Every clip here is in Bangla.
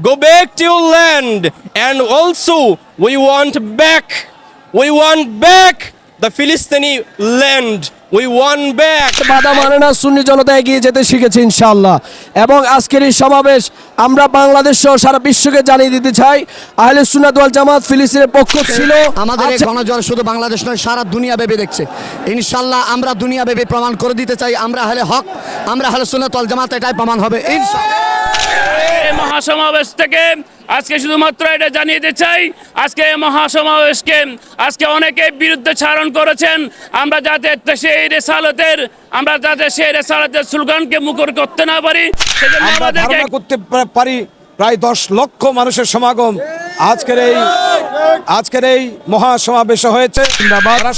go back to your land. And also, we want back, we want back the Philistine land. We want back. বাধা মানে না সুন্নি জনতা এগিয়ে যেতে শিখেছে ইনশাআল্লাহ এবং আজকের এই সমাবেশ আমরা বাংলাদেশ সহ সারা বিশ্বকে জানিয়ে দিতে চাই আহলে সুন্নাত ওয়াল জামাত ফিলিস্তিনের পক্ষ ছিল আমাদের এই আছে। গণজোয়ার শুধু বাংলাদেশ নয় সারা দুনিয়া ভেবে দেখছে ইনশাল্লাহ আমরা দুনিয়া ভেবে প্রমাণ করে দিতে চাই আমরা হলে হক আমরা হলে সুন্নাতল জামাত এটাই প্রমাণ হবে ইনশাল্লাহ এই মহাসমাবেশ থেকে আজকে শুধুমাত্র এটা জানিয়ে দিতে চাই আজকে এই মহাসমাবেশকে আজকে অনেকে বিরুদ্ধে ছারণ করেছেন। আমরা যাতে সেই রেসালতের আমরা যাতে সেই রেসালতের স্লোগানকে মুখর করতে না পারি সেজন্য আমরা আমাদেরকে করতে পারি প্রায় দশ লক্ষ মানুষের সমাগম আজকের এই আজকের এই মহাসমাবেশ হয়েছে।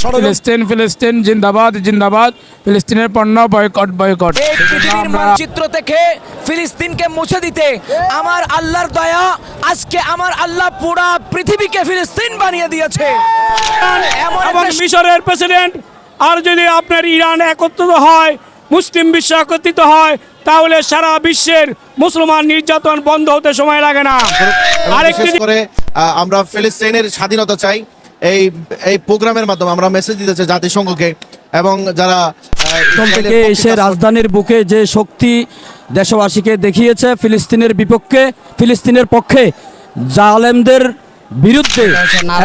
ষড়যন্ত্র ফিলিস্তিন ফিলিস্তিন জিন্দাবাদ জিন্দাবাদ। ফিলিস্তিনের পণ্য বয়কট বয়কট। মানচিত্র থেকে ফিলিস্তিনকে মুছে দিতে আমার আল্লাহর দয়া আজকে আমার আল্লাহ পুরা পৃথিবীকে ফিলিস্তিন বানিয়ে দিয়েছে। এমন মিশরের প্রেসিডেন্ট আর যদি আপনার ইরান একত্রিত হয় মুসলিম বিশ্ব একত্রিত হয় তাহলে সারা বিশ্বের মুসলমান নির্যাতন বন্ধ হতে সময় লাগে না। আরেকটি করে আমরা ফিলিস্তিনের স্বাধীনতা চাই। এই এই প্রোগ্রামের মাধ্যমে আমরা মেসেজ দিতে চাই জাতিসংঘকে এবং যারা থেকে এসে রাজধানীর বুকে যে শক্তি দেশবাসীকে দেখিয়েছে ফিলিস্তিনের বিপক্ষে ফিলিস্তিনের পক্ষে জালেমদের বিরুদ্ধে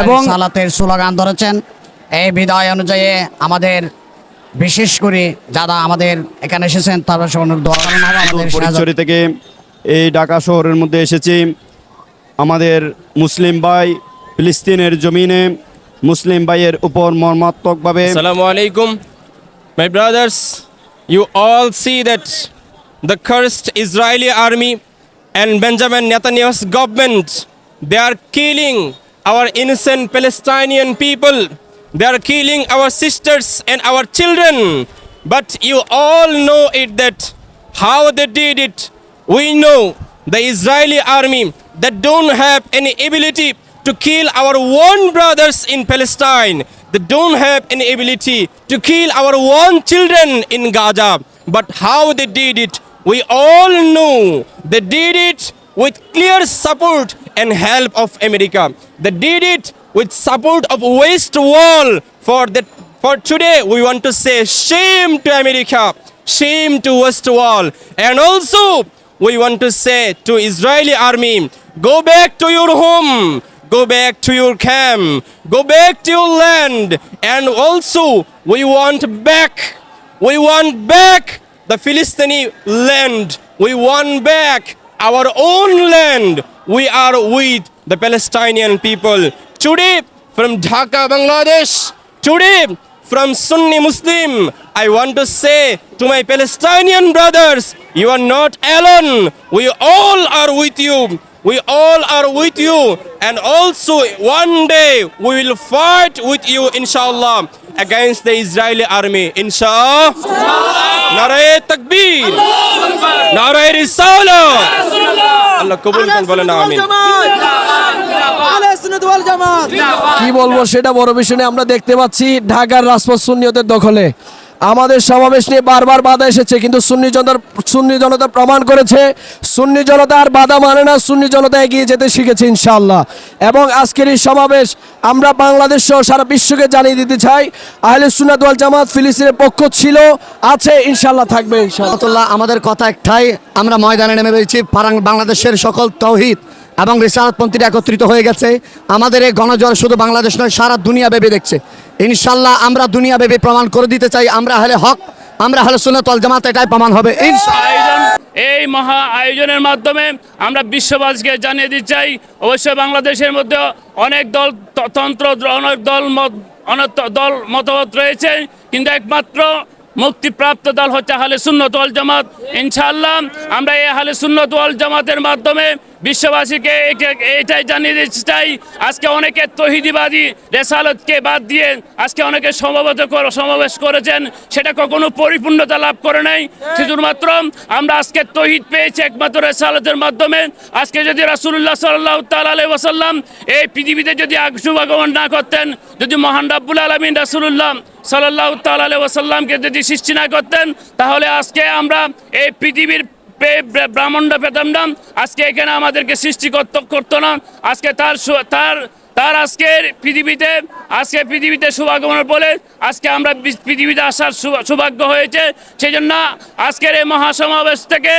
এবং এবং সালাতের স্লোগান ধরেছেন। এই বিদায় অনুযায়ী আমাদের বিশেষ করে যারা আমাদের এখানে এসেছেন তারা পরিচয় থেকে এই ঢাকা শহরের মধ্যে এসেছি। আমাদের মুসলিম ভাই ফিলিস্তিনের জমিনে মুসলিম ভাইয়ের উপর মর্মাত্মকভাবে সালামু আলাইকুম। My brothers you all see that the cursed Israeli army and Benjamin Netanyahu's government they are killing our innocent Palestinian people They are killing our sisters and our children. But you all know it that how they did it. We know the Israeli army that don't have any ability to kill our own brothers in Palestine. They don't have any ability to kill our own children in Gaza. But how they did it, we all know. They did it with clear support and help of America. They did it with support of West Wall. For that, for today, we want to say shame to America, shame to West Wall, and also we want to say to Israeli army, go back to your home, go back to your camp, go back to your land, and also we want back, we want back the Philistine land, we want back our own land. We are with the Palestinian people. Today, from Dhaka, Bangladesh, today, from Sunni Muslim, I want to say to my Palestinian brothers, you are not alone. We all are with you. We all are with you. And also, one day, we will fight with you, inshallah, against the Israeli army. Inshallah. Naray Takbir. Naray Risala. Allah কবুল করুন বলেন আমিন কি বলব সেটা বড় বিষয় আমরা দেখতে পাচ্ছি ঢাকার রাজপথ সুন্নিয়তের দখলে আমাদের সমাবেশ নিয়ে বারবার বাধা এসেছে, কিন্তু সুন্নি জনতার, সুন্নি জনতা প্রমাণ করেছে, সুন্নি জনতা আর বাধা মানে না সুন্নি জনতা এগিয়ে যেতে শিখেছে ইনশাআল্লাহ। এবং আজকের এই সমাবেশ আমরা বাংলাদেশ সহ সারা বিশ্বকে জানিয়ে দিতে চাই, আহলে সুন্নাত জামাত ফিলিস্তিনের পক্ষ ছিল, আছে ইনশাল্লাহ থাকবে, ইনশাআল্লাহ। আমাদের কথা একটাই, আমরা ময়দানে নেমে পেয়েছি বাংলাদেশের সকল তৌহিদ এবং রিসারতপন্থীরা একত্রিত হয়ে গেছে। আমাদের এই গণজোয়ার শুধু বাংলাদেশ নয়, সারা দুনিয়া ভেবে দেখছে। ইনশাল্লাহ আমরা দুনিয়া ভেবে প্রমাণ করে দিতে চাই, আমরা হলে হক, আমরা হলে সুন্নাতল জামাত, এটাই প্রমাণ হবে এই মহা আয়োজনের মাধ্যমে আমরা বিশ্ববাসীকে জানিয়ে দিতে চাই, অবশ্যই বাংলাদেশের মধ্যে অনেক দল, তন্ত্র, অনেক দল অনেক দল মতামত রয়েছে, কিন্তু একমাত্র মুক্তিপ্রাপ্ত দল হচ্ছে হালে সুন্নত ওয়াল জামাত। ইনশাআল্লাহ আমরা এই হালে সুন্নত ওয়াল জামাতের মাধ্যমে বিশ্ববাসীকে এটাই জানিয়ে দিতে চাই, আজকে অনেকে তহিদিবাদী রেসালতকে বাদ দিয়ে আজকে অনেকে সমাবেত সমাবেশ করেছেন, সেটা কখনো পরিপূর্ণতা লাভ করে নাই। শুধুমাত্র আমরা আজকে তহিদ পেয়েছি একমাত্র রেসালতের মাধ্যমে। আজকে যদি রাসুল্লাহ সাল্লাহ তালাই ওসাল্লাম এই পৃথিবীতে যদি আগ- না করতেন, যদি মহান রাব্বুল আলমিন রাসুল্লাহ সাল্লাহ তালাই ওসাল্লামকে যদি সৃষ্টি না করতেন, তাহলে আজকে আমরা এই পৃথিবীর ব্রাহ্মণ্ড পেতাম না আজকে এখানে আমাদেরকে সৃষ্টি করতে করতো না। আজকে তার তার তার আজকের পৃথিবীতে, আজকে পৃথিবীতে শুভাগমনের বলে আজকে আমরা পৃথিবীতে আসার সৌভাগ্য হয়েছে। সেই জন্য আজকের এই মহাসমাবেশ থেকে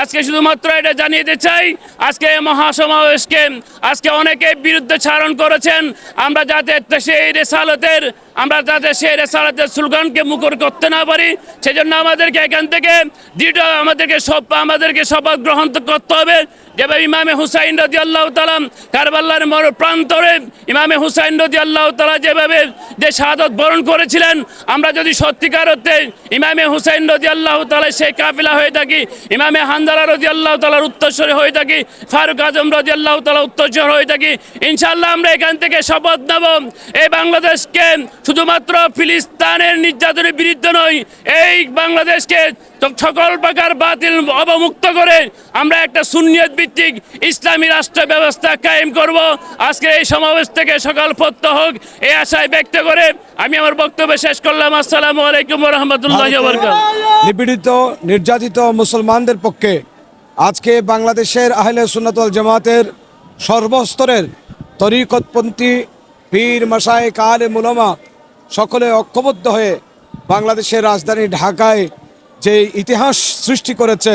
আজকে শুধুমাত্র এটা জানিয়ে চাই, আজকে মহাসমাবেশকে, আজকে অনেকে বিরুদ্ধে ছাড়ন করেছেন। আমরা যাতে সেই রেসালতের, আমরা যাতে সেই রেসালতের স্লোগানকে মুখর করতে না পারি, সেজন্য আমাদেরকে এখান থেকে দৃঢ় আমাদেরকে সব আমাদেরকে শপথ গ্রহণ করতে হবে। যেভাবে ইমামে হুসাইন রদি আল্লাহ তালাম কারবাল্লার মর প্রান্তরে, ইমামে হুসাইন রদি আল্লাহ তালা যেভাবে যে শাহাদত বরণ করেছিলেন, আমরা যদি সত্যিকার অর্থে ইমামে হুসাইন রদি আল্লাহ তালা সেই কাফিলা হয়ে থাকি, ইমামে হান্দালা রদি আল্লাহ তালার উত্তরস্বরে হয়ে থাকি, ফারুক আজম রদি আল্লাহ তালা উত্তরস্বর হয়ে থাকি ইনশাল্লাহ আমরা এখান থেকে শপথ নেব। এই বাংলাদেশকে শুধুমাত্র ফিলিস্তানের নির্যাতনের বিরুদ্ধে নয়। এই বাংলাদেশকে সকল প্রকার বাতিল অবমুক্ত করে আমরা একটা সুন্নিয়ত ভিত্তিক ইসলামী রাষ্ট্র ব্যবস্থা কায়েম করব। আজকে এই সমাবেশ থেকে সকাল পত্য হোক এই আশায় ব্যক্ত করে আমি আমার বক্তব্য শেষ করলাম। আসসালামু আলাইকুম রহমতুল্লাহ নিপীড়িত নির্যাতিত মুসলমানদের পক্ষে আজকে বাংলাদেশের আহলে সুন্নাতুল জামাতের সর্বস্তরের তরিকতপন্থী পীর মাসায় কালে মুলামা সকলে ঐক্যবদ্ধ হয়ে বাংলাদেশের রাজধানী ঢাকায় যে ইতিহাস সৃষ্টি করেছে,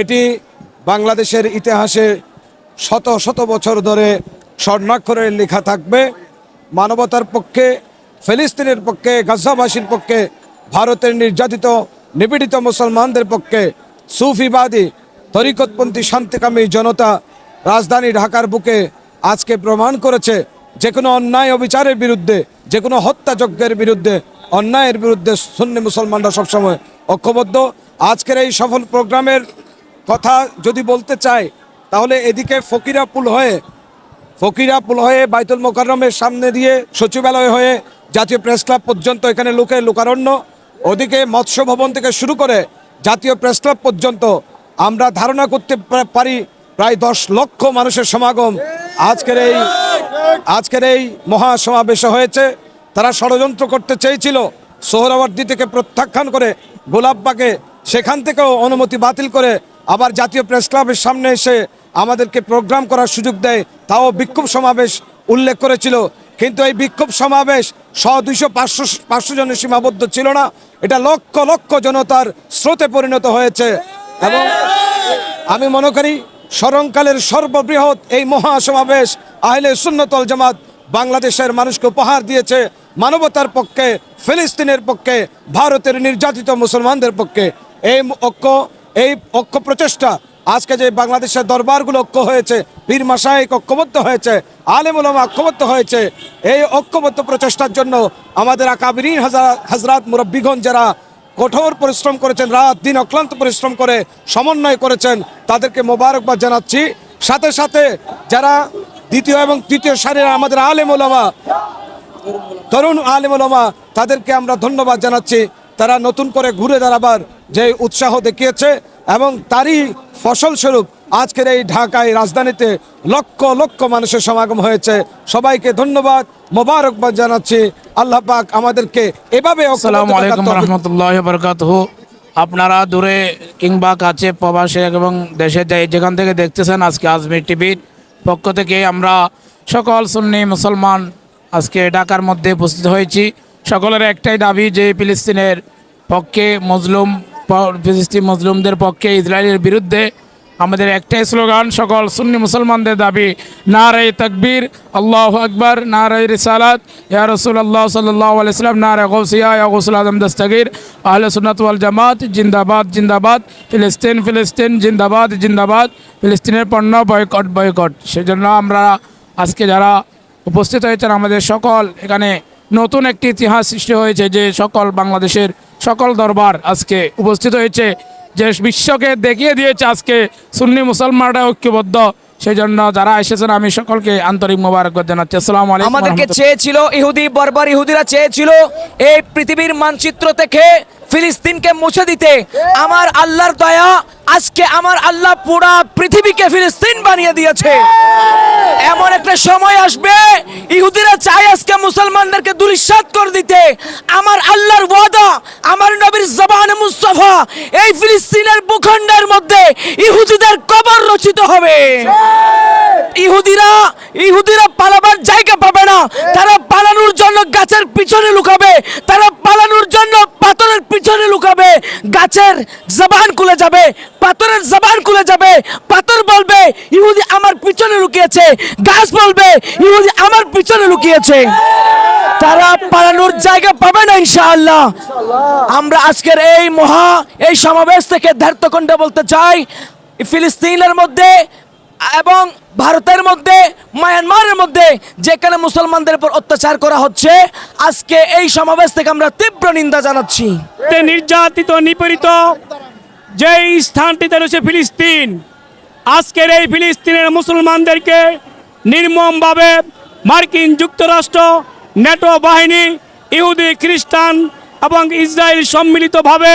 এটি বাংলাদেশের ইতিহাসে শত শত বছর ধরে স্বর্ণাক্ষরে লেখা থাকবে। মানবতার পক্ষে, ফিলিস্তিনের পক্ষে গাজাবাসীর পক্ষে, ভারতের নির্যাতিত, নিপীড়িত মুসলমানদের পক্ষে সুফিবাদী, তরিকতপন্থী শান্তিকামী জনতা রাজধানী ঢাকার বুকে আজকে প্রমাণ করেছে যে কোনো অন্যায় অবিচারের বিরুদ্ধে, যে কোনো হত্যাযজ্ঞের বিরুদ্ধে, অন্যায়ের বিরুদ্ধে সুন্নি মুসলমানরা সবসময় ঐক্যবদ্ধ। আজকের এই সফল প্রোগ্রামের কথা যদি বলতে চাই, তাহলে এদিকে ফকিরা পুল হয়ে ফকিরা পুল হয়ে বাইতুল মোকাররমের সামনে দিয়ে সচিবালয় হয়ে জাতীয় প্রেস ক্লাব পর্যন্ত এখানে লোকে লোকারণ্য। ওদিকে মৎস্য ভবন থেকে শুরু করে জাতীয় প্রেস ক্লাব পর্যন্ত আমরা ধারণা করতে পারি প্রায় দশ লক্ষ মানুষের সমাগম আজকের এই আজকের এই মহাসমাবেশে হয়েছে। তারা ষড়যন্ত্র করতে চেয়েছিল। সোহরাওয়ার্দী থেকে প্রত্যাখ্যান করে গোলাপবাগে সেখান থেকেও অনুমতি বাতিল করে আবার জাতীয় প্রেস ক্লাবের সামনে এসে আমাদেরকে প্রোগ্রাম করার সুযোগ দেয়, তাও বিক্ষোভ সমাবেশ উল্লেখ করেছিল। কিন্তু এই বিক্ষোভ সমাবেশ শ দুইশো পাঁচশো পাঁচশো জনের সীমাবদ্ধ ছিল না। এটা লক্ষ লক্ষ জনতার স্রোতে পরিণত হয়েছে। এবং আমি মনে করি স্মরণকালের সর্ববৃহৎ এই মহাসমাবেশ আহলে সুন্নতল জামাত বাংলাদেশের মানুষকে উপহার দিয়েছে মানবতার পক্ষে, ফিলিস্তিনের পক্ষে, ভারতের নির্যাতিত মুসলমানদের পক্ষে। এই ঐক্য এই ঐক্য প্রচেষ্টা আজকে যে বাংলাদেশের দরবারগুলো ঐক্য হয়েছে, পীর মাসায়িক ঐক্যবদ্ধ হয়েছে আলেমুলমা ঐক্যবদ্ধ হয়েছে, এই ঐক্যবদ্ধ প্রচেষ্টার জন্য আমাদের আকাবিরিন হাজার হাজরাত মুরব্বীগঞ্জ যারা কঠোর পরিশ্রম করেছেন, রাত দিন অক্লান্ত পরিশ্রম করে সমন্বয় করেছেন, তাদেরকে মোবারকবাদ জানাচ্ছি। সাথে সাথে যারা দ্বিতীয় এবং তৃতীয় সারির আমাদের আলেম ওলামা, তরুণ আলেম ওলামা, তাদেরকে আমরা ধন্যবাদ জানাচ্ছি। তারা নতুন করে ঘুরে দাঁড়াবার যে উৎসাহ দেখিয়েছে এবং তারই ফসলস্বরূপ আজকের এই ঢাকায় রাজধানীতে লক্ষ লক্ষ মানুষের সমাগম হয়েছে। সবাইকে ধন্যবাদ মোবারকবাদ জানাচ্ছি। আল্লাহ পাক আমাদেরকে এভাবে আপনারা দূরে কিংবা কাছে প্রবাসে এবং দেশে যেখান থেকে দেখতেছেন আজকে আজমির টিভির পক্ষ থেকে আমরা সকল সুন্নি মুসলমান আজকে ঢাকার মধ্যে উপস্থিত হয়েছি। সকলের একটাই দাবি যে ফিলিস্তিনের পক্ষে মজলুম ফিলিস্তিন মজলুমদের পক্ষে ইসরায়েলের বিরুদ্ধে আমাদের একটাই স্লোগান, সকল সুন্নি মুসলমানদের দাবি না নারাই তকবীর, আল্লাহ আকবর নারাই রিসালাত। ইয়া রসুল আল্লাহ আলাইসালাম নারা গৌসিয়া ইয়া আজম দস্তগীর। আহলে সুন্নাত ওয়াল জামাত, জিন্দাবাদ জিন্দাবাদ। ফিলিস্তিন ফিলিস্তিন, জিন্দাবাদ জিন্দাবাদ। ফিলিস্তিনের পণ্য বয়কট বয়কট। সেজন্য আমরা আজকে যারা উপস্থিত হয়েছেন, আমাদের সকল এখানে নতুন একটি ইতিহাস সৃষ্টি হয়েছে যে সকল বাংলাদেশের সকল দরবার আজকে উপস্থিত হয়েছে। যে বিশ্বকে দেখিয়ে দিয়েছে আজকে সুন্নি মুসলমানরা ঐক্যবদ্ধ সেই জন্য যারা এসেছেন আমি সকলকে আন্তরিক মোবারক জানাচ্ছি। আসসালামু আলাইকুম আমাদেরকে চেয়েছিল ইহুদি বর্বর ইহুদিরা চেয়েছিল এই পৃথিবীর মানচিত্র থেকে ফিলিস্তিনকে মুছে দিতে আমার আল্লাহর দয়া আজকে আমার আল্লাহ পুরা পৃথিবীকে ফিলিস্তিন বানিয়ে দিয়েছে। এমন একটা সময় আসবে, ইহুদিরা চায় আজকে মুসলমানদেরকে দুলিশাত করে দিতে। আমার আল্লাহর ওয়াদা, আমার নবীর জবান মুস্তফা, এই ফিলিস্তিনের ভূখণ্ডের মধ্যে ইহুদিদের কবর রচিত হবে। ইহুদিরা ইহুদিরা পালাবার জায়গা পাবে না তারা পালানোর জন্য গাছের পিছনে লুকাবে তারা পালানোর জন্য পাথরের পিছনে লুকাবে গাছের জবান খুলে যাবে, পাথরের জবান খুলে যাবে, পাথর বলবে, ইহুদি আমার পিছনে লুকিয়েছে। গাছ বলবে, ইহুদি আমার পিছনে লুকিয়েছে। তারা পালানোর জায়গা পাবে না, ইনশাআল্লাহ। আমরা আজকের এই মহা, এই সমাবেশ থেকে ধার্তকণ্ড বলতে চাই, ফিলিস্তিনের মধ্যে এবং ভারতের মধ্যে, মায়ানমারের মধ্যে যেখানে মুসলমানদের উপর অত্যাচার করা হচ্ছে, আজকে এই সমাবেশ থেকে আমরা তীব্র নিন্দা জানাচ্ছি। নির্যাতিত, নিপীড়িত যেই স্থানটিতে রয়েছে ফিলিস্তিন আজকের এই ফিলিস্তিনের মুসলমানদেরকে নির্মমভাবে মার্কিন যুক্তরাষ্ট্র ন্যাটো বাহিনী ইহুদি খ্রিস্টান এবং ইসরায়েল সম্মিলিতভাবে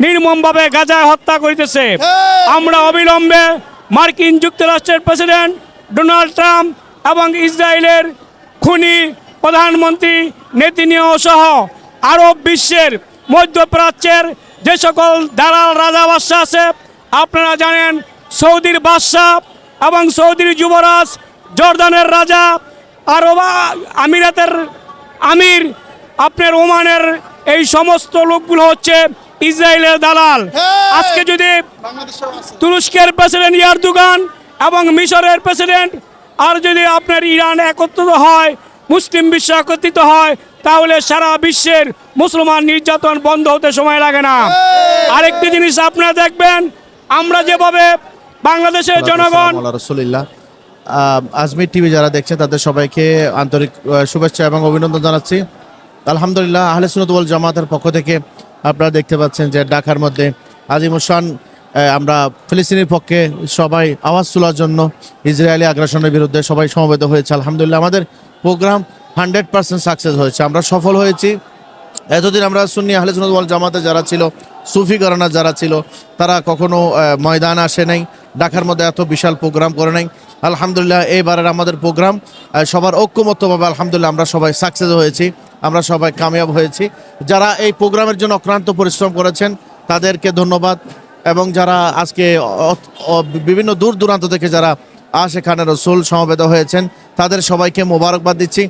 নির্মমভাবে গাজায় হত্যা করিতেছে। আমরা অবিলম্বে মার্কিন যুক্তরাষ্ট্রের প্রেসিডেন্ট ডোনাল্ড ট্রাম্প এবং ইসরায়েলের খুনি প্রধানমন্ত্রী নেতিনিয়াহ সহ আরব বিশ্বের মধ্যপ্রাচ্যের যে সকল দালাল রাজা বাদশাহ আছে আপনারা জানেন সৌদির বাদশাহ এবং সৌদির যুবরাজ জর্দানের রাজা আরব আমিরাতের আমির আপনার ওমানের এই সমস্ত লোকগুলো হচ্ছে ইসরায়েলের দালাল। আজকে যদি তুরস্কের প্রেসিডেন্ট ইয়ারদুগান এবং মিশরের প্রেসিডেন্ট আর যদি আপনার ইরান একত্রিত হয় মুসলিম বিশ্ব একত্রিত হয় তাহলে সারা বিশ্বের মুসলমান নির্যাতন বন্ধ হতে সময় লাগে না। আরেকটি জিনিস আপনারা দেখবেন আমরা যেভাবে বাংলাদেশের জনগণ রসুলিল্লাহ আজমির টিভি যারা দেখছে তাদের সবাইকে আন্তরিক শুভেচ্ছা এবং অভিনন্দন জানাচ্ছি। আলহামদুলিল্লাহ আহলে সুনতবল জামাতের পক্ষ থেকে আপনারা দেখতে পাচ্ছেন যে ঢাকার মধ্যে আজিম হোসান আমরা ফিলিস্তিনের পক্ষে সবাই আওয়াজ তোলার জন্য ইসরায়েলি আগ্রাসনের বিরুদ্ধে সবাই সমবেত হয়েছে। আলহামদুলিল্লাহ আমাদের প্রোগ্রাম হান্ড্রেড পার্সেন্ট সাকসেস হয়েছে। আমরা সফল হয়েছি। এতদিন আমরা সুন্নি আহলে সুন্নাত ওয়াল জামাতে যারা ছিল, সুফি গরানা যারা ছিল, তারা কখনো ময়দান আসে নাই, ঢাকার মধ্যে এত বিশাল প্রোগ্রাম করে নাই। আলহামদুলিল্লাহ, এইবারের আমাদের প্রোগ্রাম সবার ঐক্যমত্যভাবে আলহামদুলিল্লাহ আমরা সবাই সাকসেস হয়েছি, আমরা সবাই কামিয়াব হয়েছি। যারা এই প্রোগ্রামের জন্য অক্লান্ত পরিশ্রম করেছেন, তাদেরকে ধন্যবাদ। এবং যারা আজকে বিভিন্ন দূর দূরান্ত থেকে যারা আশেখানে রসুল সমবেত হয়েছেন, তাদের সবাইকে মোবারকবাদ দিচ্ছি।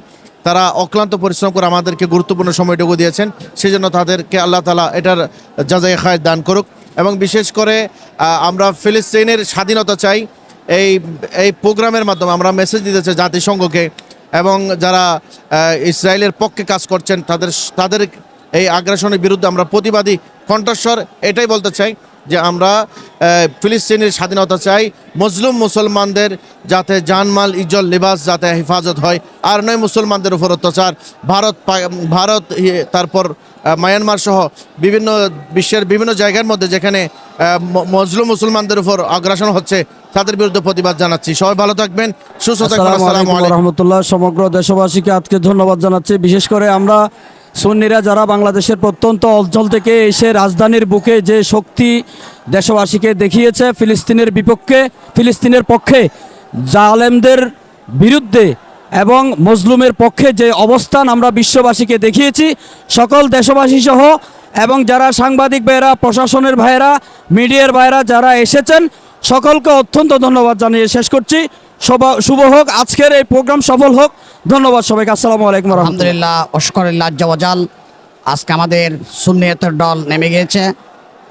তারা অক্লান্ত পরিশ্রম করে আমাদেরকে গুরুত্বপূর্ণ সময়টুকু দিয়েছেন। সেজন্য তাদেরকে আল্লাহ তালা এটার যাচাই খায় দান করুক। এবং বিশেষ করে আমরা ফিলিস্তিনের স্বাধীনতা চাই। এই এই প্রোগ্রামের মাধ্যমে আমরা মেসেজ দিতে চাই জাতিসংঘকে। এবং যারা ইসরায়েলের পক্ষে কাজ করছেন, তাদের তাদের এই আগ্রাসনের বিরুদ্ধে আমরা প্রতিবাদী কণ্ঠস্বর এটাই বলতে চাই যে আমরা ফিলিস্তিনের স্বাধীনতা চাই মুসলিম মুসলমানদের যাতে জানমাল ইজ্জত লিবাস যাতে হেফাজত হয় আর নয় মুসলমানদের উপর অত্যাচার। ভারত ভারত তারপর মায়ানমার সহ বিভিন্ন বিশ্বের বিভিন্ন জায়গার মধ্যে যেখানে মজলুম মুসলমানদের উপর আগ্রাসন হচ্ছে তাদের বিরুদ্ধে প্রতিবাদ জানাচ্ছি। সবাই ভালো থাকবেন সুস্থ থাকবেন রহমতুল্লাহ। সমগ্র দেশবাসীকে আজকে ধন্যবাদ জানাচ্ছি। বিশেষ করে আমরা সুন্নিরা যারা বাংলাদেশের প্রত্যন্ত অঞ্চল থেকে এসে রাজধানীর বুকে যে শক্তি দেশবাসীকে দেখিয়েছে ফিলিস্তিনের বিপক্ষে, ফিলিস্তিনের পক্ষে, জালেমদের বিরুদ্ধে এবং মজলুমের পক্ষে যে অবস্থান আমরা বিশ্ববাসীকে দেখিয়েছি, সকল দেশবাসী সহ এবং যারা সাংবাদিক ভাইয়েরা, প্রশাসনের ভাইয়েরা, মিডিয়ার ভাইয়েরা যারা এসেছেন, সকলকে অত্যন্ত ধন্যবাদ জানিয়ে শেষ করছি। শুভ হোক, আজকের এই প্রোগ্রাম সফল হোক। ধন্যবাদ সবাইকে, আসসালামু আলাইকুম আলহামদুলিল্লাহ অস্করিল্লাহ জওয়াজাল আজকে আমাদের সুন্নিয়তের দল নেমে গিয়েছে।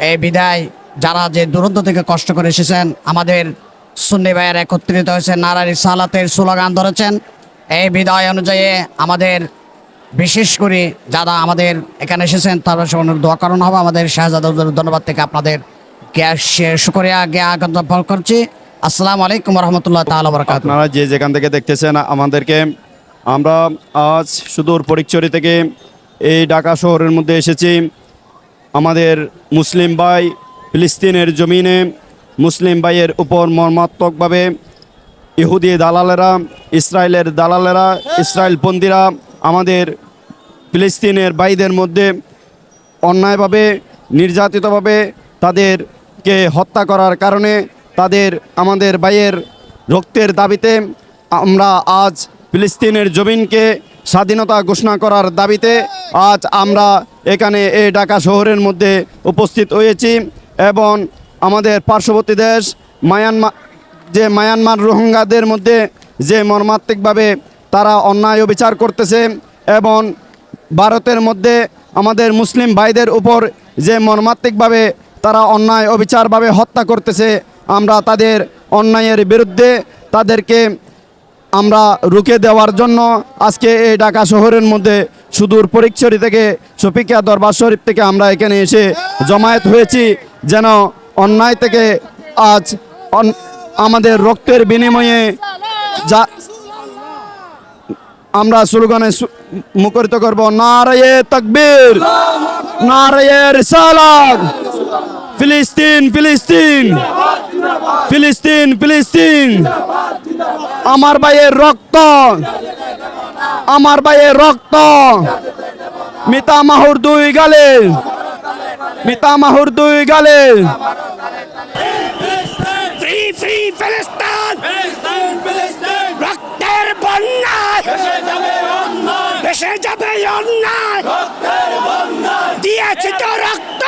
এই বিদায়, যারা যে দূরন্ত থেকে কষ্ট করে এসেছেন, আমাদের সুন্নি ভাইয়ের একত্রিত হয়েছে নারারি সালাতের স্লোগান ধরেছেন। এই বিদায় অনুযায়ী আমাদের, বিশেষ করে যারা আমাদের এখানে এসেছেন, তারা সবার দোয়া করানো। হবে আমাদের শাহজাদ ধন্যবাদ থেকে আপনাদের গ্যাস শুক্রিয়া জ্ঞাপন করছি। আসসালামু আলাইকুম রহমতুল্লাহ বরকাত আপনারা যে যেখান থেকে দেখতেছেন, আমাদেরকে আমরা আজ সুদূর পরিচরি থেকে এই ঢাকা শহরের মধ্যে এসেছি। আমাদের মুসলিম ভাই ফিলিস্তিনের জমিনে মুসলিম ভাইয়ের উপর মর্মাত্মকভাবে ইহুদি দালালেরা, ইসরায়েলের দালালেরা ইসরায়েলপন্থীরা আমাদের ফিলিস্তিনের ভাইদের মধ্যে অন্যায়ভাবে, নির্যাতিতভাবে তাদেরকে হত্যা করার কারণে তাদের, আমাদের ভাইয়ের রক্তের দাবিতে আমরা আজ ফিলিস্তিনের জমিনকে স্বাধীনতা ঘোষণা করার দাবিতে আজ আমরা এখানে এই ঢাকা শহরের মধ্যে উপস্থিত হয়েছি এবং আমাদের পার্শ্ববর্তী দেশ মায়ানমার যে মায়ানমার রোহিঙ্গাদের মধ্যে যে মর্মান্তিকভাবে তারা অন্যায় বিচার করতেছে এবং ভারতের মধ্যে আমাদের মুসলিম ভাইদের উপর যে মর্মান্তিকভাবে তারা অন্যায় অবিচারভাবে হত্যা করতেছে আমরা তাদের অন্যায়ের বিরুদ্ধে তাদেরকে আমরা রুখে দেওয়ার জন্য আজকে এই ঢাকা শহরের মধ্যে সুদূর পরীক্ষরি থেকে শফিকিয়া দরবার শরীফ থেকে আমরা এখানে এসে জমায়েত হয়েছি। যেন অন্যায় থেকে আজ আমাদের রক্তের বিনিময়ে যা আমরা স্লোগানে মুখরিত করব, নারায়ে তকবীর, নারায়ে রিসালাত। ফিলিস্তিন ফিলিস্তিন। ফিলিস্তিন ফিলিস্তিন। আমার ভাইয়ের রক্ত। আমার ভাইয়ের রক্ত। মিতা মাহুর দুই গালে। মিতা মাহুর দুই গালে। রক্তের বন্যায়। ভেসে যাবে অন্যায়। দিয়েছি তো রক্ত।